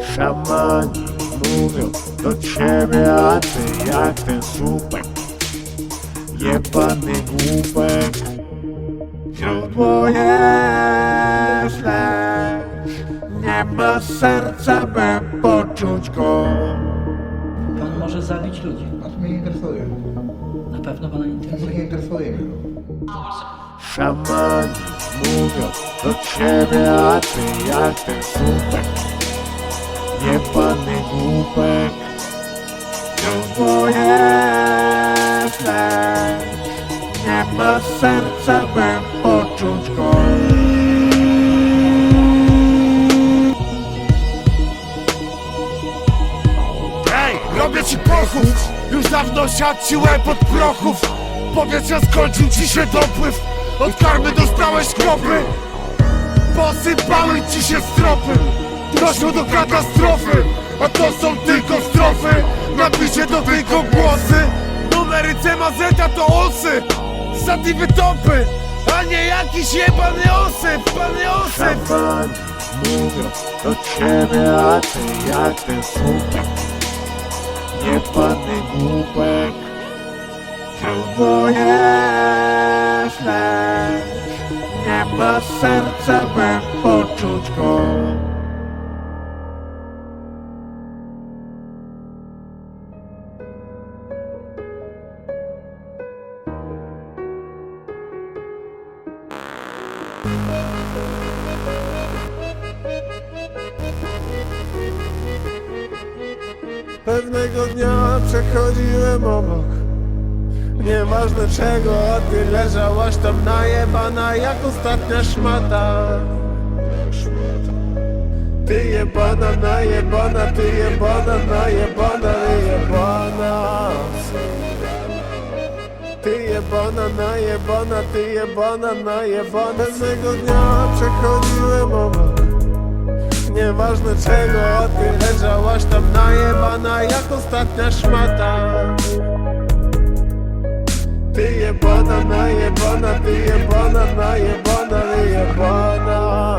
Szamani mówią do ciebie, a ty jak ten słupek Jebany głupek Źródło jest lecz Nie ma serca, by poczuć go Pan może zabić ludzi. A to mnie nie interesuje. Na pewno pana interesuje. nie interesuje mnie. Szamani mówią do ciebie, a ty jak ten słupek Jebany głupek lecz Nie ma serca, by poczuć go robię ci pochów! Już dawno siadł ci łeb od prochów Powietrza skończył ci się dopływ. Od karmy dostałeś kropy. Posypały ci się stropy. Doszło do katastrofy A to są tylko strofy. Napisze to tylko głosy. Numery C mazeta to osy. Satiwy topy A nie jakiś jebany osyp Pany osyp mówią do ciebie, a ty jak ten słupek Jebany głupek Jest lecz Nie ma serca, by poczuć go. Pewnego dnia przechodziłem obok Nieważne czego, a ty leżałaś tam najebana jak ostatnia szmata. Ty jebana, najebana, ty jebana, najebana, najebana Ty jebana, najebana, ty jebana, najebana. Pewnego dnia przechodziłem obok. Nieważne czego, a ty leżałaś tam najebana jak ostatnia szmata Ти є бана, на є бана, ти є бана, на є бана, ти є бана.